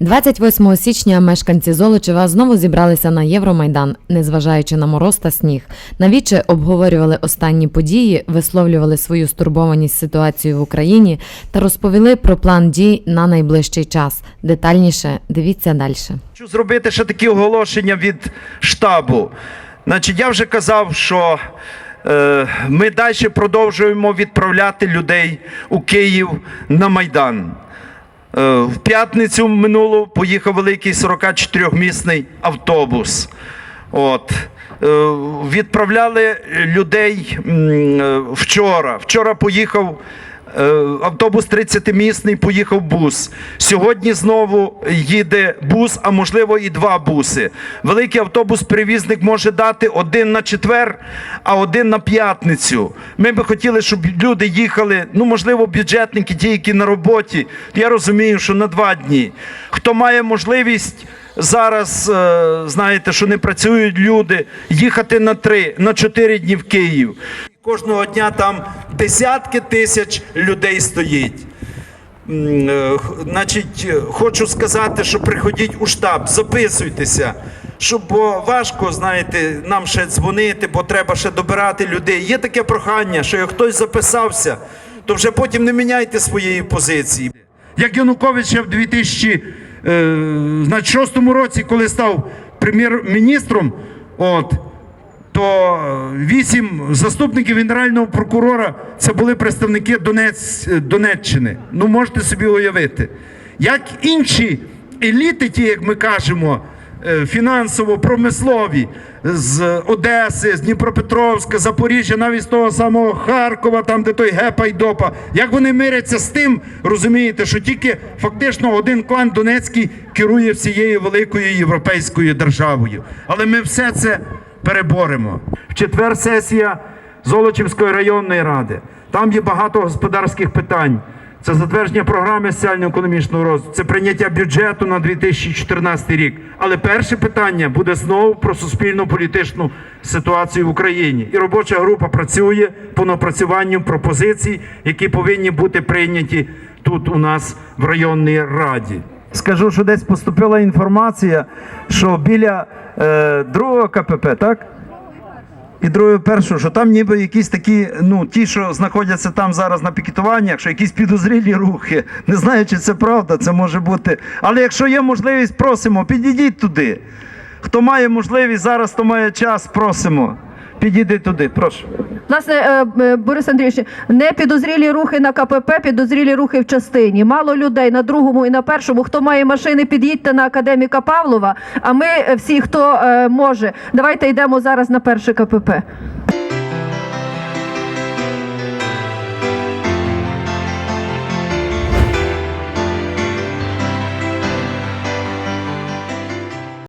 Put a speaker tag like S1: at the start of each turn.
S1: 28 січня мешканці Золочева знову зібралися на Євромайдан, незважаючи на мороз та сніг. Навіче обговорювали останні події, висловлювали свою стурбованість ситуацією в Україні та розповіли про план дій на найближчий час. Детальніше дивіться далі.
S2: Хочу зробити ще такі оголошення від штабу. Значить, я вже казав, що е, ми далі продовжуємо відправляти людей у Київ на Майдан. Е, в п'ятницю минулу поїхав великий 44-місний автобус. От. Е, Відправляли людей е, вчора. Вчора поїхав автобус 30-місний, поїхав бус. Сьогодні знову їде бус, а можливо і два буси. Великий автобус-перевізник може дати один на четвер, а один на п'ятницю. Ми би хотіли, щоб люди їхали, ну можливо, бюджетники, ті, які на роботі. Я розумію, що на два дні. Хто має можливість зараз, е, знаєте, що не працюють люди, їхати на три, на чотири дні в Київ. Кожного дня там десятки тисяч людей стоїть. Е, Значить, е, хочу сказати, що приходіть у штаб, записуйтеся. Щоб бо важко, знаєте, нам ще дзвонити, бо треба ще добирати людей. Є таке прохання, що як хтось записався, то вже потім не міняйте своєї позиції. Як Янукович ще в 2006 році, коли став прем'єр-міністром, от, то е, вісім заступників генерального прокурора це були представники Донець, Донеччини. Ну можете собі уявити. Як інші еліти, ті, як ми кажемо, е, фінансово-промислові з Одеси, з Дніпропетровська, Запоріжжя, навіть з того самого Харкова, там де той Гепа й Допа, як вони миряться з тим, розумієте, що тільки фактично один клан Донецький керує всією великою європейською державою. Але ми все це переборемо. В четвер сесія Золочівської районної ради. Там є багато господарських питань. Це затвердження програми соціально-економічного розвитку, це прийняття бюджету на 2014 рік. Але перше питання буде знову про суспільно-політичну ситуацію в Україні. І робоча група працює по напрацюванню пропозицій, які повинні бути прийняті тут у нас в районній раді.
S3: Скажу, що десь поступила інформація, що біля е, другого КПП, так? І другого першого, що там ніби якісь такі, ну, ті, що знаходяться там зараз на пікетуваннях, що якісь підозрілі рухи. Не знаю, чи це правда, це може бути. Але якщо є можливість, просимо, підійдіть туди. Хто має можливість зараз, хто має час, просимо. Підійди туди, прошу.
S4: Власне, е, е, Борис Андрійович, не підозрілі рухи на КПП, підозрілі рухи в частині. Мало людей на другому і на першому. Хто має машини, під'їдьте на академіка Павлова. А ми е, всі, хто може, давайте йдемо зараз на перше КПП.